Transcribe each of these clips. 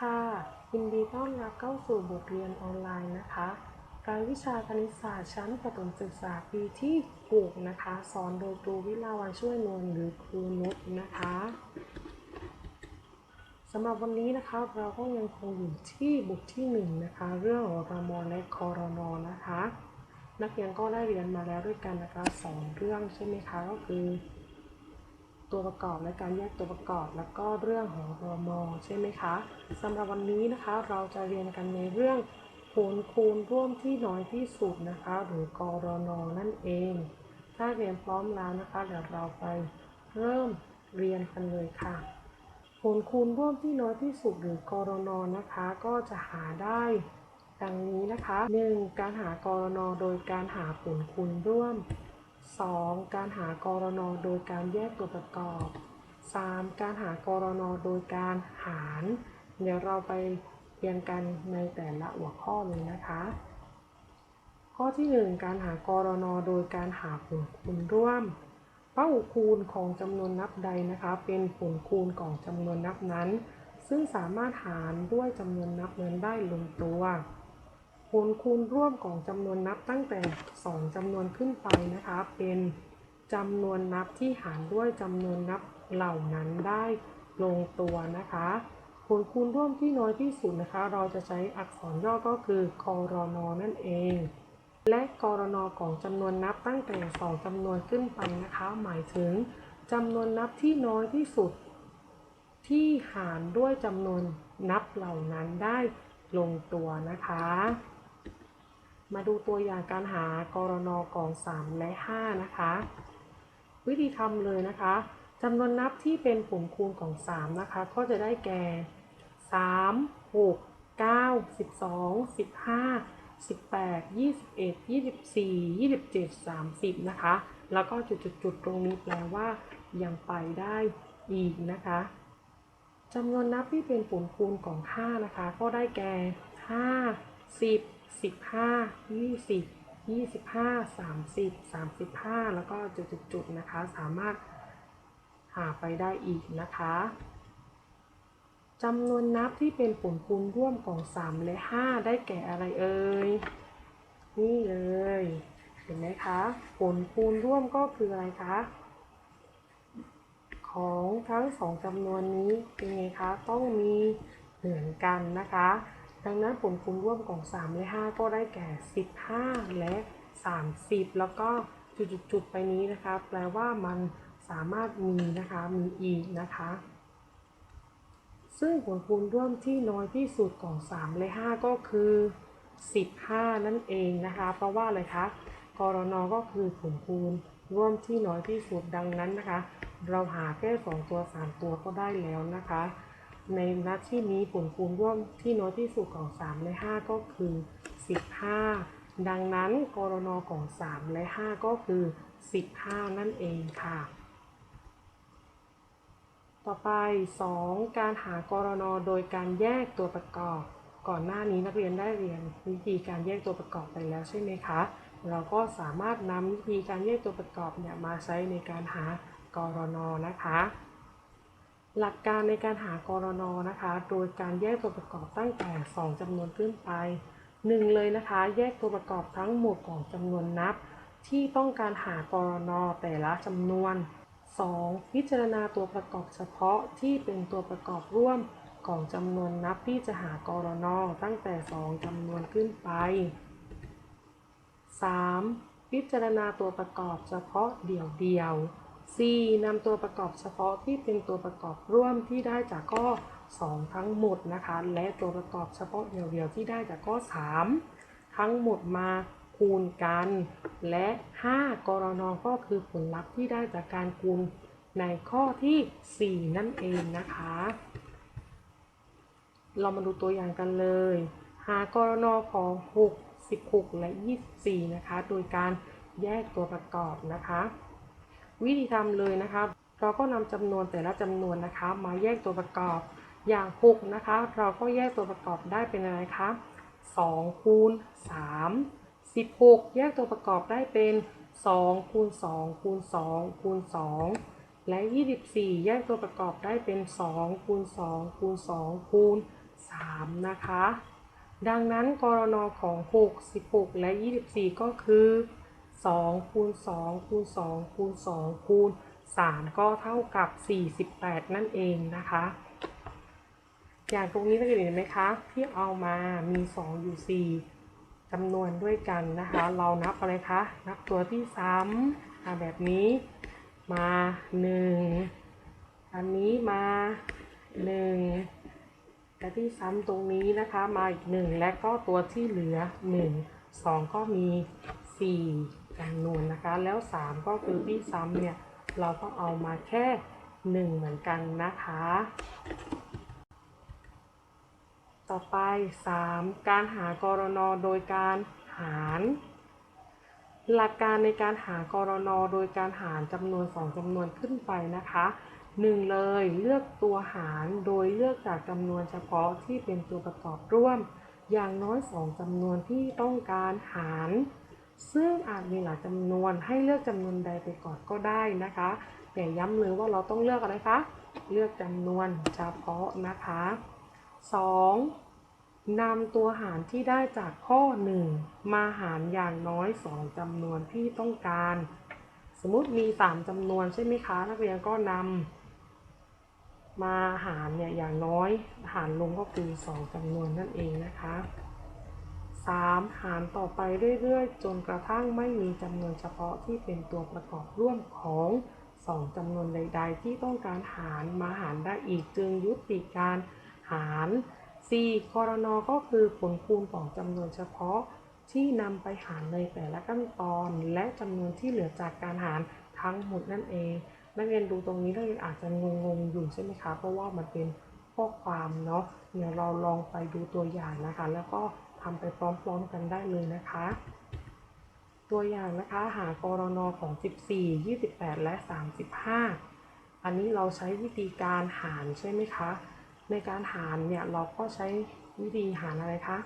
ค่ะ ยินดีต้อนรับเข้าสู่บทเรียนออนไลน์นะคะ รายวิชาคณิตศาสตร์ชั้นประถมศึกษาปีที่6นะคะ สอนโดยครูวิลาวันช่วยนวลหรือครูนุชนะคะสำหรับวันนี้นะคะเราก็ยังคงอยู่ที่บทที่1นะคะ เรื่องอรมและคอรนนะคะ นักเรียนก็ได้เรียนมาแล้วด้วยกันนะคะสองเรื่องใช่ไหมคะก็คือ ตัวประกอบและการแยกตัวประกอบ แล้วก็เรื่องของรมใช่ไหมคะสำหรับวันนี้นะคะเราจะเรียนกันในเรื่องผลคูณร่วมที่น้อยที่สุดนะคะ หรือกรนนั่นเอง ถ้าเรียนพร้อมแล้วนะคะเดี๋ยวเราไปเริ่มเรียนกันเลยค่ะ ผลคูณร่วมที่น้อยที่สุดหรือกรนนะคะ ก็จะหาได้ดังนี้นะคะ 1. การหากรนโดยการหาผลคูณร่วม 2. การหากรนโดยการแยกตัวประกอบ 3. การหากรนโดยการหาร เดี๋ยวเราไปเรียนกันในแต่ละหัวข้อเลยนะคะ ข้อที่ 1 การหากรนโดยการหาผลคูณร่วมเป้าคูณของจำนวนนับใดนะคะ เป็นผลคูณของจำนวนนับนั้น ซึ่งสามารถหารด้วยจำนวนนับนั้นได้ลงตัว ผลคูณร่วมของจำนวนนับตั้งแต่ 2จำนวนขึ้นไปนะคะ เป็นจำนวนนับที่หารด้วยจำนวนนับเหล่านั้นได้ลงตัวนะคะผลคูณร่วมที่น้อยที่สุดนะคะ เราจะใช้อักษรย่อก็คือกรนนั่นเอง และกรนของจำนวนนับตั้งแต่ 2จำนวนขึ้นไปนะคะ หมายถึงจำนวนนับที่น้อยที่สุด ที่หารด้วยจำนวนนับเหล่านั้นได้ลงตัวนะคะ มาดูตัวอย่างการหากรนของ 3 และ 5 นะคะ วิธีทำเลยนะคะจำนวนนับที่เป็นผลคูณของ 3 นะคะ ก็จะได้แก่ 3 6 9 12 15 18 21 24 27 30 นะคะ แล้วก็จุดๆตรงนี้แปลว่ายังไปได้อีกนะคะจำนวนนับที่เป็นผลคูณของ 5 นะคะ ก็ได้แก่ 5 10 15 20 25 30 35แล้วก็จุดๆๆนะคะ สามารถหาไปได้อีกนะคะจำนวนนับที่เป็นผลคูณร่วมของ 3 และ 5 ได้แก่อะไรเอ่ย นี่เลย เห็นไหมคะ ผลคูณร่วมก็คืออะไรคะ ของทั้งสองจำนวนนี้เป็นไงคะ ต้องมีเหมือนกันนะคะ ดังนั้นผลคูณร่วมของ 3 และ 5 ก็ได้แก่ 15 และ 30 แล้วก็จุดๆๆไปนี้นะคะ แปลว่ามันสามารถมีนะคะมีอีกนะคะ ซึ่งผลคูณร่วมที่น้อยที่สุดของ 3 และ 5 ก็คือ 15 นั่นเองนะคะ เพราะว่าอะไรคะกรนก็คือผลคูณร่วมที่น้อยที่สุดดังนั้นนะคะ เราหาแค่ 2 ตัว 3 ตัวก็ได้แล้วนะคะ ในนัดที่นี้ผลคูณร่วมที่น้อยที่สุดของ 3 และ 5 ก็คือ 15 ดังนั้นกรนของ 3 และ 5 ก็คือ 15 นั่นเองค่ะ ต่อไป 2 การหากรนโดยการแยกตัวประกอบ ก่อนหน้านี้นักเรียนได้เรียนวิธีการแยกตัวประกอบไปแล้วใช่ไหมคะ เราก็สามารถนำวิธีการแยกตัวประกอบเนี่ยมาใช้ในการหากรนนะคะ หลักการในการหากรนนะคะ โดยการแยกตัวประกอบตั้งแต่ 2จำนวนขึ้นไป 1 เลยนะคะ แยกตัวประกอบทั้งหมดของจำนวนนับ ที่ต้องการหากรนแต่ละจำนวน 2. พิจารณาตัวประกอบเฉพาะที่เป็นตัวประกอบร่วมของจำนวนนับที่จะหากรนตั้งแต่ 2จำนวนขึ้นไป 3. พิจารณาตัวประกอบเฉพาะเดี่ยวๆ 4. นำตัวประกอบเฉพาะที่เป็นตัวประกอบร่วมที่ได้จากข้อ 2 ทั้งหมดนะคะ และตัวประกอบเฉพาะเดียวๆที่ได้จากข้อ 3 ทั้งหมดมาคูณกัน และ 5 กรนก็คือผลลัพธ์ที่ได้จากการคูณในข้อที่ 4 นั่นเองนะคะ เรามาดูตัวอย่างกันเลย หากรนของ 6 16 และ 24 นะคะ โดยการแยกตัวประกอบนะคะ วิธีทำเลยนะคะ เราก็นำจำนวนแต่ละจำนวนนะคะ มาแยกตัวประกอบอย่าง6นะคะ เราก็แยกตัวประกอบได้เป็นอะไรคะ2คูณ3 16 แยกตัวประกอบได้เป็น2คูณ2คูณ2คูณ2และ 24 แยกตัวประกอบได้เป็น2คูณ2คูณ2คูณ3นะคะ ดังนั้นกรนของ 6 16 และ 24 ก็คือ 2คูณ2คูณ2คูณ2คูณ3 ก็เท่ากับ 48 นั่นเองนะคะ อย่างตรงนี้นักเรียนเห็นไหมคะ ที่เอามามี 2 อยู่ 4จำนวนด้วยกันนะคะ เรานับอะไรคะ นับตัวที่ซ้ำอะแบบนี้มา 1 อันนี้มา 1 และที่ซ้ำตรงนี้นะคะมาอีก 1 และก็ตัวที่เหลือ 1 2 ก็มี 4 จำนวนนะคะ แล้ว 3 ก็คือที่ซ้ำเนี่ย เราก็เอามาแค่ 1 เหมือนกันนะคะ ต่อไป 3. การหากรนโดยการหาร หลักการในการหากรนโดยการหารจำนวน 2จำนวนขึ้นไปนะคะ1เลยเลือกตัวหารโดยเลือกจากจำนวนเฉพาะที่เป็นตัวประกอบร่วม อย่างน้อย 2จำนวนที่ต้องการหาร ซึ่งอาจมีหลายจำนวนให้เลือกจำนวนใดไปก่อนก็ได้นะคะ แต่ย้ำเลยว่าเราต้องเลือกอะไรคะ เลือกจำนวนเฉพาะนะคะ 2. นำตัวหารที่ได้จากข้อ 1 มาหารอย่างน้อย 2จำนวนที่ต้องการ สมมติมี 3จำนวนใช่ไหมคะ นักเรียนก็นำมาหารเนี่ยอย่างน้อยหารลงก็คือ 2จำนวนนั่นเองนะคะ 3. หารต่อไปเรื่อยๆ จนกระทั่งไม่มีจำนวนเฉพาะที่เป็นตัวประกอบร่วมของ 2จำนวนใด ๆ ที่ต้องการหารมาหารได้อีกจึงยุติการหาร 4. กรนก็คือผลคูณของจำนวนเฉพาะที่นำไปหารในแต่ละขั้นตอน และจำนวนที่เหลือจากการหารทั้งหมดนั่นเอง นักเรียนดูตรงนี้นักเรียนอาจจะงงๆอยู่ใช่ไหมคะ เพราะว่ามันเป็นข้อความเนาะเดี๋ยวเราลองไปดูตัวอย่างนะคะ แล้วก็ ทำไปพร้อมๆกันได้เลยนะคะ ตัวอย่างนะคะหากรนของ 14 28 และ 35 อันนี้เราใช้วิธีการหารใช่ไหมคะ ในการหารเนี่ยเราก็ใช้วิธีหารอะไรคะ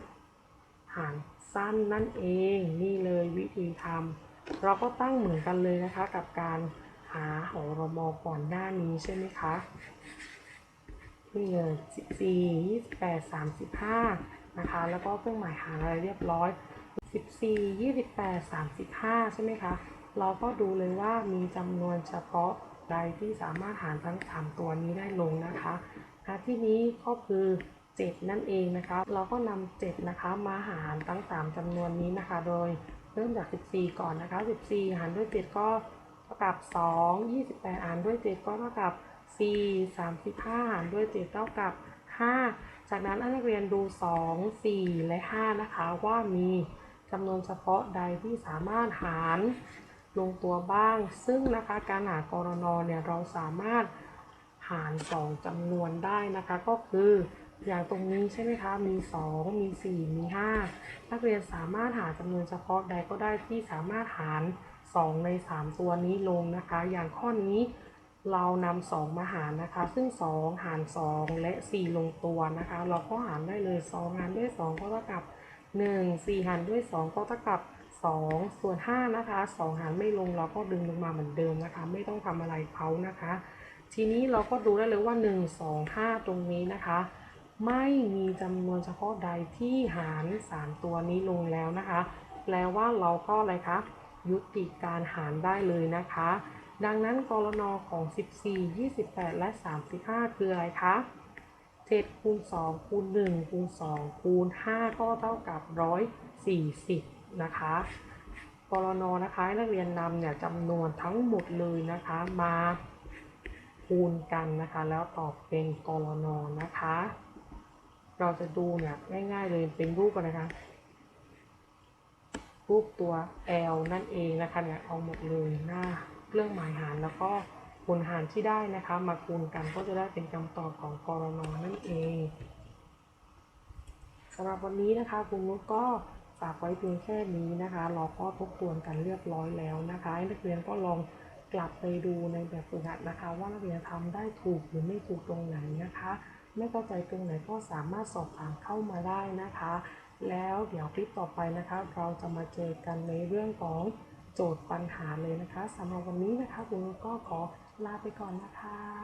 หารสั้นนั่นเองนี่เลยวิธีทำเราก็ตั้งเหมือนกันเลยนะคะ กับการหาหอรมอก่อนหน้านี้ใช่ไหมคะนี่เลย14 28 35 นะคะ แล้วก็เครื่องหมายหารอะไรเรียบร้อย 14 28 35 ใช่ไหมคะ เราก็ดูเลยว่ามีจำนวนเฉพาะใดที่สามารถหารทั้ง 3 ตัวนี้ได้ลงนะคะนะที่นี้ก็คือ 7 นั่นเองนะคะ เราก็นำ7นะคะมาหารทั้ง 3จำนวนนี้นะคะ โดยเริ่มจาก 14 ก่อนนะคะ 14 หารด้วย 7 ก็เท่ากับ 2 28 หารด้วย 7 ก็เท่ากับ 4 35 หารด้วย 7 เท่ากับ 5 จากนั้นนักเรียนดู 2 4 และ 5 นะคะ ว่ามีจำนวนเฉพาะใดที่สามารถหารลงตัวบ้าง ซึ่งนะคะการหากรนเนี่ยเราสามารถหาร 2จำนวนได้นะคะ ก็คืออย่างตรงนี้ใช่ไหมคะ มี 2 มี 4 มี 5 นักเรียนสามารถหาจำนวนเฉพาะใดก็ได้ที่สามารถหาร 2 ใน 3 ตัวนี้ลงนะคะ อย่างข้อนี้ เรานำ2มาหารนะคะ ซึ่ง2หาร2และ4ลงตัวนะคะ เราก็หารได้เลย2หารด้วย2ก็เท่ากับ1 4หารด้วย2ก็เท่ากับ2ส่วน5นะคะ2หารไม่ลงเราก็ดึงลงมาเหมือนเดิมนะคะ ไม่ต้องทำอะไรเขานะคะ ทีนี้เราก็ดูได้เลยว่า1 2 5ตรงนี้นะคะ ไม่มีจำนวนเฉพาะใดที่หาร3ตัวนี้ลงแล้วนะคะ แปลว่าเราก็อะไรคะยุติการหารได้เลยนะคะ ดังนั้นกรนของ 14 28 และ 35 คืออะไรคะ 7 คูณ 2 คูณ 1 คูณ 2 คูณ 5 ก็เท่ากับ 140 นะคะกรนนะคะนักเรียนนำเนี่ยจำนวนทั้งหมดเลยนะคะมาคูณกันนะคะ แล้วตอบเป็นกรนนะคะ เราจะดูเนี่ยง่ายๆเลยเป็นรูปกันนะคะ รูปตัว L นั่นเองนะคะเนี่ยเอาหมดเลยหน้า เครื่องหมายหารแล้วก็ผลหารที่ได้นะคะ มาคูณกันก็จะได้เป็นคำตอบของกรนนั่นเองสำหรับวันนี้นะคะคุณนุชก็ฝากไว้เพียงแค่นี้นะคะ เราก็ทบทวนกันเรียบร้อยแล้วนะคะให้นักเรียนก็ลองกลับไปดูในแบบฝึกหัดนะคะ ว่านักเรียนทำได้ถูกหรือไม่ถูกตรงไหนนะคะ ไม่เข้าใจตรงไหนก็สามารถสอบถามเข้ามาได้นะคะ แล้วเดี๋ยวคลิปต่อไปนะคะ เราจะมาเจอกันในเรื่องของ โจทย์ปัญหาเลยนะคะสำหรับวันนี้นะคะคุณก็ขอลาไปก่อนนะคะ